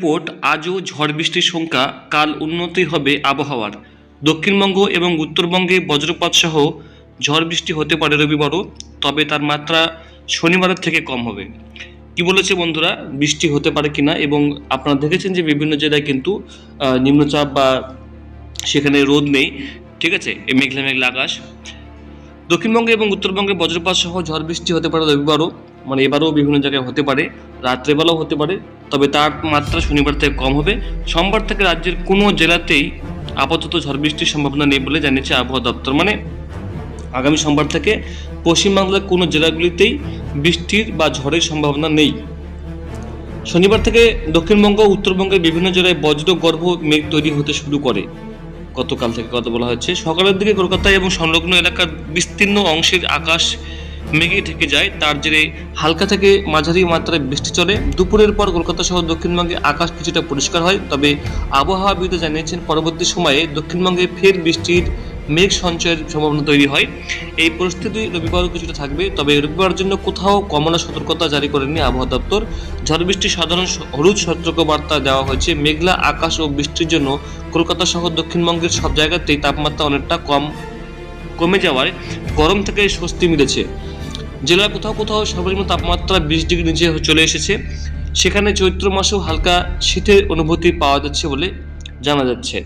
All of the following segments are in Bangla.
রিপোর্ট, আজও ঝড় বৃষ্টির সংখ্যা, কাল উন্নতি হবে আবহাওয়ার। দক্ষিণবঙ্গ এবং উত্তরবঙ্গে বজ্রপাত সহ ঝড় বৃষ্টি হতে পারে রবিবারও, তবে তার মাত্রা শনিবারের থেকে কম হবে। কি বলেছে বন্ধুরা, বৃষ্টি হতে পারে কিনা এবং আপনারা দেখেছেন যে বিভিন্ন জেলায় কিন্তু নিম্নচাপ বা সেখানে রোদ নেই, ঠিক আছে? মেঘলা মেঘলা আকাশ। দক্ষিণবঙ্গে এবং উত্তরবঙ্গে বজ্রপাত সহ ঝড় বৃষ্টি হতে পারে রবিবারও মানে এবারও বিভিন্ন জায়গায় হতে পারে, রাত্রেবেলাও হতে পারে তবে তার মাত্রা শনিবার থেকে কম হবে। সোমবার থেকে রাজ্যের কোনো জেলাতেই আপাতত ঝড় বৃষ্টির সম্ভাবনা নেই বলে জানিয়েছে আবহাওয়া দপ্তর। মানে আগামী সোমবার থেকে পশ্চিমবাংলার কোনো জেলাগুলিতেই বৃষ্টির বা ঝড়ের সম্ভাবনা নেই। শনিবার থেকে দক্ষিণবঙ্গ, উত্তরবঙ্গের বিভিন্ন জেলায় বজ্র, গর্ভ, মেঘ তৈরি হতে শুরু করে। গতকাল থেকে কথা বলা হচ্ছে সকালের দিকে কলকাতায় এবং সংলগ্ন এলাকার বিস্তীর্ণ অংশের আকাশ মেঘে ঢেকে যায়। তার জেরে হালকা থেকে মাঝারি মাত্রায় বৃষ্টি চলে। দুপুরের পর কলকাতা সহ দক্ষিণবঙ্গে আকাশ কিছুটা পরিষ্কার হয়, তবে আবহাওয়াবিদ জানিয়েছেন পরবর্তী সময়ে দক্ষিণবঙ্গে ফের বৃষ্টির মেঘ সঞ্চয়ের সম্ভাবনা তৈরি হয়। এই পরিস্থিতি রবিবারও কিছুটা থাকবে, তবে রবিবার জন্য কোথাও কমলা সতর্কতা জারি করেনি আবহাওয়া দপ্তর। ঝড় বৃষ্টির সাধারণ হলুদ সতর্ক বার্তা দেওয়া হয়েছে। মেঘলা আকাশ ও বৃষ্টির জন্য কলকাতা সহ দক্ষিণবঙ্গের সব জায়গাতেই তাপমাত্রা অনেকটা কম কমে যাওয়ায় গরম থেকে স্বস্তি মিলেছে। জেলার কোথাও কোথাও সর্বনিম্ন তাপমাত্রা বিশ ডিগ্রি নিচে চলে এসেছে। সেখানে চৈত্র মাসেও হালকা শীতের অনুভূতি পাওয়া যাচ্ছে বলে জানা যাচ্ছে।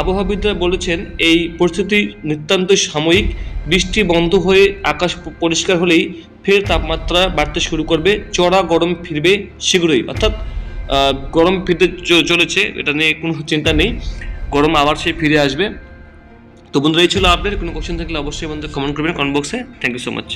আবহাওয়াবিদরা বলেছেন, এই পরিস্থিতি নিতান্তই সাময়িক। বৃষ্টি বন্ধ হয়ে আকাশ পরিষ্কার হলেই ফের তাপমাত্রা বাড়তে শুরু করবে। চড়া গরম ফিরবে শীঘ্রই। অর্থাৎ গরম ফিরতে চলেছে, এটা নিয়ে কোনো চিন্তা নেই। গরম আবার সে ফিরে আসবে। তো বন্ধুরা, এই ছিল আপডেট কোনো কোশ্চেন থাকলে অবশ্যই বন্ধু কমেন্ট করবেন কমেন্ট বক্সে থ্যাংক ইউ সো মাচ